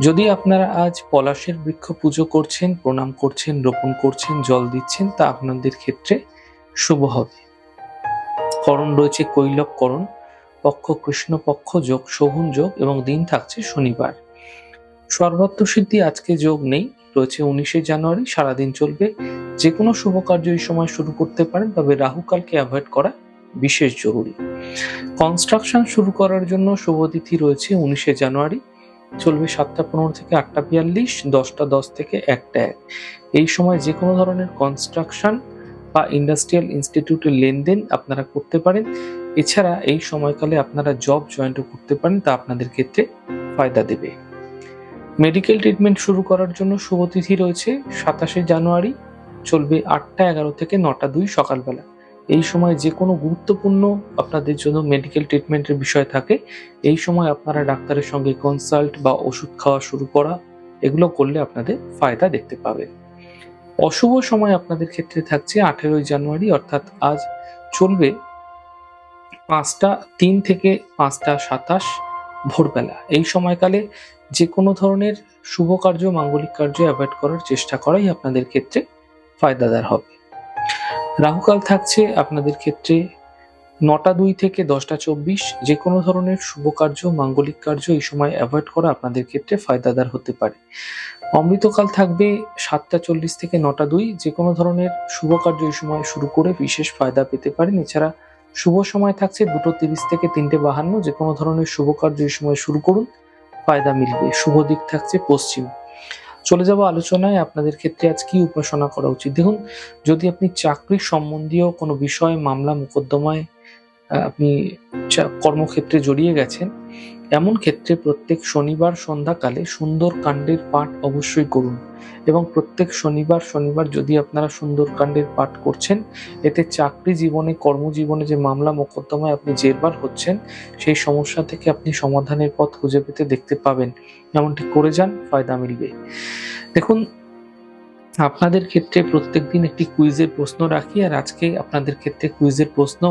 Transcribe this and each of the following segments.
যদি আপনারা আজ পলাশের বৃক্ষ পুজো করছেন, প্রণাম করছেন, রোপণ করছেন, জল দিচ্ছেন, তা আপনাদের ক্ষেত্রে শুভ হবে। করণ রয়েছে কৈলক করণ, পক্ষ কৃষ্ণ পক্ষ, যোগ শোভন যোগ এবং দিন থাকছে শনিবার। সর্বত্র সিদ্ধি, আজকে যোগ নেই, রয়েছে উনিশে জানুয়ারি, সারাদিন চলবে। যে কোনো শুভ কার্য এই সময় শুরু করতে পারেন, তবে রাহুকালকে অ্যাভয়েড করা বিশেষ জরুরি। কনস্ট্রাকশন শুরু করার জন্য শুভতিথি রয়েছে উনিশে জানুয়ারি চলবে সাতটা পনেরো থেকে আটটা বিয়াল্লিশ, দশটা দশ থেকে একটা এক। এই সময় যে কোনো ধরনের কনস্ট্রাকশন বা ইন্ডাস্ট্রিয়াল ইনস্টিটিউটের লেনদেন আপনারা করতে পারেন। এছাড়া এই সময়কালে আপনারা জব জয়েন্টও করতে পারেন, তা আপনাদের ক্ষেত্রে ফায়দা দেবে। মেডিকেল ট্রিটমেন্ট শুরু করার জন্য শুভতিথি রয়েছে সাতাশে জানুয়ারি, চলবে আটটা এগারো থেকে নটা দুই সকালবেলা। এই সময় যে কোনো গুরুত্বপূর্ণ আপনাদের জন্য মেডিকেল ট্রিটমেন্টের বিষয় থাকে, এই সময় আপনারা ডাক্তারের সঙ্গে কনসাল্ট বা ওষুধ খাওয়া শুরু করা, এগুলো করলে আপনাদের ফায়দা দেখতে পাবেন অশুভ সময় আপনাদের ক্ষেত্রে থাকছে আঠেরোই জানুয়ারি, অর্থাৎ আজ চলবে পাঁচটা তিন থেকে পাঁচটা সাতাশ ভোরবেলা। এই সময়কালে যে কোনো ধরনের শুভ কার্য, মাঙ্গলিক কার্য অ্যাভয়েড করার চেষ্টা করাই আপনাদের ক্ষেত্রে ফায়দাদার হবে। রাহুকাল থাকছে আপনাদের ক্ষেত্রে নটা দুই থেকে দশটা চব্বিশ। যে কোনো ধরনের শুভ কার্য, মাঙ্গলিক কার্য এই সময় অ্যাভয়েড করা আপনাদের ক্ষেত্রে ফায়দাদার হতে পারে। অমৃতকাল থাকবে সাতটা চল্লিশ থেকে নটা দুই। যে কোনো ধরনের শুভ কার্য এই সময় শুরু করে বিশেষ ফায়দা পেতে পারেন। এছাড়া শুভ সময় থাকছে দুটো তিরিশ থেকে তিনটে বাহান্ন। যে কোনো ধরনের শুভ কার্য এই সময় শুরু করুন, ফায়দা মিলবে। শুভ দিক থাকছে পশ্চিম। চলে যাব আলোচনায়। আপনাদের ক্ষেত্রে আজ কি উপাসনা করা উচিত? দেখুন, যদি আপনি চাকরি সম্বন্ধীয় কোনো বিষয়ে মামলা, মোকদ্দমায় আপনি কর্মক্ষেত্রে জড়িয়ে গেছেন এমন ক্ষেত্রে প্রত্যেক শনিবার সন্ধ্যাকালে সুন্দর কাণ্ডের পাঠ অবশ্যই করুন। এবং প্রত্যেক শনিবার শনিবার যদি আপনারা সুন্দর কাণ্ডের পাঠ করছেন, এতে চাকরি জীবনে, কর্মজীবনে যে মামলা মোকদ্দমায় আপনি জেরবার হচ্ছেন, সেই সমস্যা থেকে আপনি সমাধানের পথ খুঁজে পেতে দেখতে পাবেন। এমনটি করে যান, ফায়দা মিলবে। দেখুন আপনাদের ক্ষেত্রে প্রত্যেক দিন একটি কুইজের প্রশ্ন রাখি, আর আজকে আপনাদের ক্ষেত্রে কুইজের প্রশ্ন,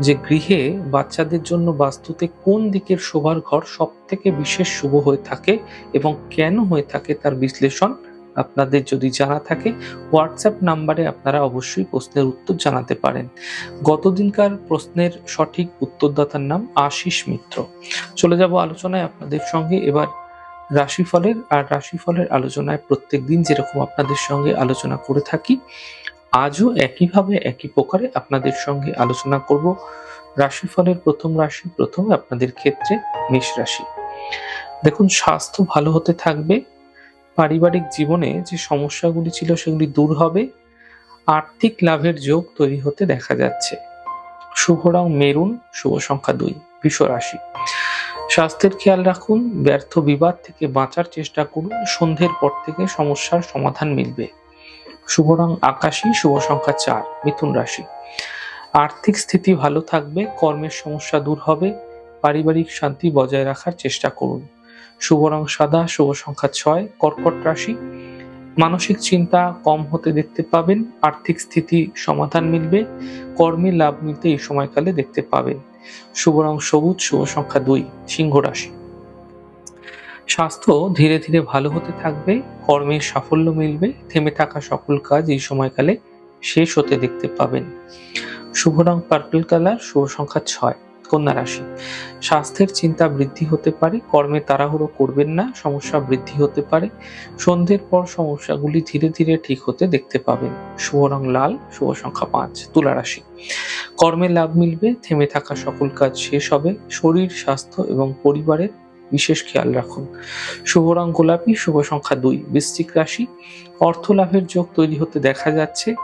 যে গৃহে বাচ্চাদের জন্য বাস্তুতে কোন দিকের শোভার ঘর সব থেকে বিশেষ শুভ হয়ে থাকে এবং কেন হয়ে থাকে তার বিশ্লেষণ আপনাদের যদি জানা থাকে, হোয়াটসঅ্যাপ নাম্বারে আপনারা অবশ্যই প্রশ্নের উত্তর জানাতে পারেন। গতদিনকার প্রশ্নের সঠিক উত্তরদাতার নাম আশিস মিত্র। চলে যাব আলোচনায় আপনাদের সঙ্গে, এবার রাশিফলের আর রাশিফলের আলোচনায় প্রত্যেক দিন যেরকম আপনাদের সঙ্গে আলোচনা করে থাকি, আজও একইভাবে একই প্রকারে আপনাদের সঙ্গে আলোচনা করব। রাশিফলের প্রথম রাশি প্রথমে আপনাদের ক্ষেত্রে মেষ রাশি। দেখুন, স্বাস্থ্য ভালো হতে থাকবে। পারিবারিক জীবনে যে সমস্যাগুলি ছিল সেগুলি দূর হবে। আর্থিক লাভের যোগ তৈরি হতে দেখা যাচ্ছে। শুভ রং মেরুন, শুভ সংখ্যা দুই, বৃষ রাশি। স্বাস্থ্যের খেয়াল রাখুন, ব্যর্থ বিবাদ থেকে বাঁচার চেষ্টা করুন, সন্ধ্যের পর থেকে সমস্যার সমাধান মিলবে। শুভ রং আকাশী, শুভ সংখ্যা চার, মিথুন রাশি। আর্থিক স্থিতি ভালো থাকবে, কর্মের সমস্যা দূর হবে, পারিবারিক শান্তি বজায় রাখার চেষ্টা করুন। শুভ রং সাদা, শুভ সংখ্যা ছয়, কর্কট রাশি। মানসিক চিন্তা কম হতে দেখতে পাবেন, আর্থিক স্থিতি সমাধান মিলবে, কর্মে লাভ মিলতে এই সময়কালে দেখতে পাবেন। শুভ রং সবুজ, শুভ সংখ্যা দুই, সিংহ রাশি। স্বাস্থ্য ধীরে ধীরে ভালো হতে থাকবে, কর্মের সাফল্য মিলবে, থেমে থাকা সকল কাজ এই সময়কালে শেষ হতে দেখতে পাবেন। শুভ রং পার্পল কালার শুভ সংখ্যা ছয়। কন্যা রাশি। স্বাস্থ্যের চিন্তা বৃদ্ধি হতে পারে, কর্মে তাড়াহুড়ো করবেন না, সমস্যা বৃদ্ধি হতে পারে। সন্ধ্যের পর সমস্যাগুলি ধীরে ধীরে ঠিক হতে দেখতে পাবেন। শুভ রং লাল, শুভ সংখ্যা পাঁচ, তুলা রাশি। কর্মে লাভ মিলবে, থেমে থাকা সকল কাজ শেষ হবে। শরীর, স্বাস্থ্য এবং পরিবারের বিশেষ খেয়াল রাখুন। শুভ রং গোলাপি, শুভ সংখ্যা দুই, বৃশ্চিক রাশি। অর্থ লাভের যোগ তৈরি হতে দেখা যাচ্ছে।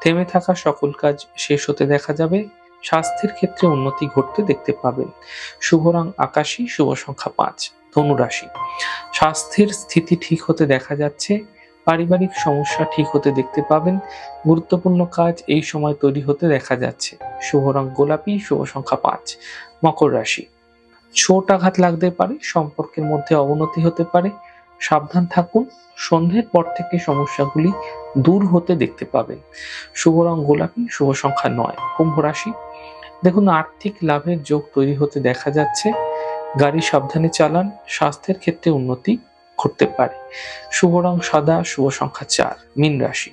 থেমে থাকা সকল কাজ শেষ হতে দেখা যাবে। স্বাস্থ্যের ক্ষেত্রে উন্নতি ঘটতে দেখতে পাবেন। শুভ রং আকাশী, শুভ সংখ্যা পাঁচ ধনুরাশি স্বাস্থ্যের স্থিতি ঠিক হতে দেখা যাচ্ছে, পারিবারিক সমস্যা ঠিক হতে দেখতে পাবেন, গুরুত্বপূর্ণ কাজ এই সময় তৈরি হতে দেখা যাচ্ছে। শুভ রং গোলাপি, শুভ সংখ্যা পাঁচ, মকর রাশি। ছোট আঘাত লাগতে পারে, সম্পর্কের মধ্যে অবনতি হতে পারে। সাবধান থাকুন, সন্ধ্যের পর থেকে সমস্যাগুলি দূর হতে দেখতে পাবেন। শুভ রং গোলাপি, শুভ সংখ্যা নয়, কুম্ভ রাশি। দেখুন, আর্থিক লাভের যোগ তৈরি হতে দেখা যাচ্ছে। গাড়ি সাবধানে চালান, স্বাস্থ্যের ক্ষেত্রে উন্নতি ঘটতে পারে। শুভ রং সাদা, শুভ সংখ্যা চার, মীন রাশি।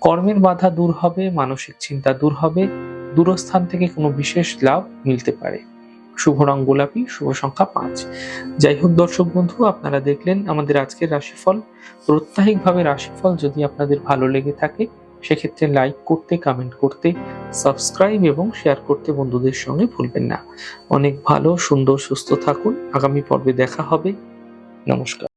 কর্মের বাধা দূর হবে, মানসিক চিন্তা দূর হবে, দূরস্থান থেকে কোনো বিশেষ লাভ মিলতে পারে। শুভ রং গোলাপি, শুভ সংখ্যা পাঁচ। যাই হোক, দর্শক বন্ধু, আপনারা দেখলেন আমাদের আজকের রাশিফল। প্রত্যাহিকভাবে রাশিফল যদি আপনাদের ভালো লেগে থাকে সেক্ষেত্রে লাইক করতে কমেন্ট করতে সাবস্ক্রাইব এবং শেয়ার করতে বন্ধুদের সঙ্গে ভুলবেন না। অনেক ভালো, সুন্দর, সুস্থ থাকুন। আগামী পর্বে দেখা হবে। নমস্কার।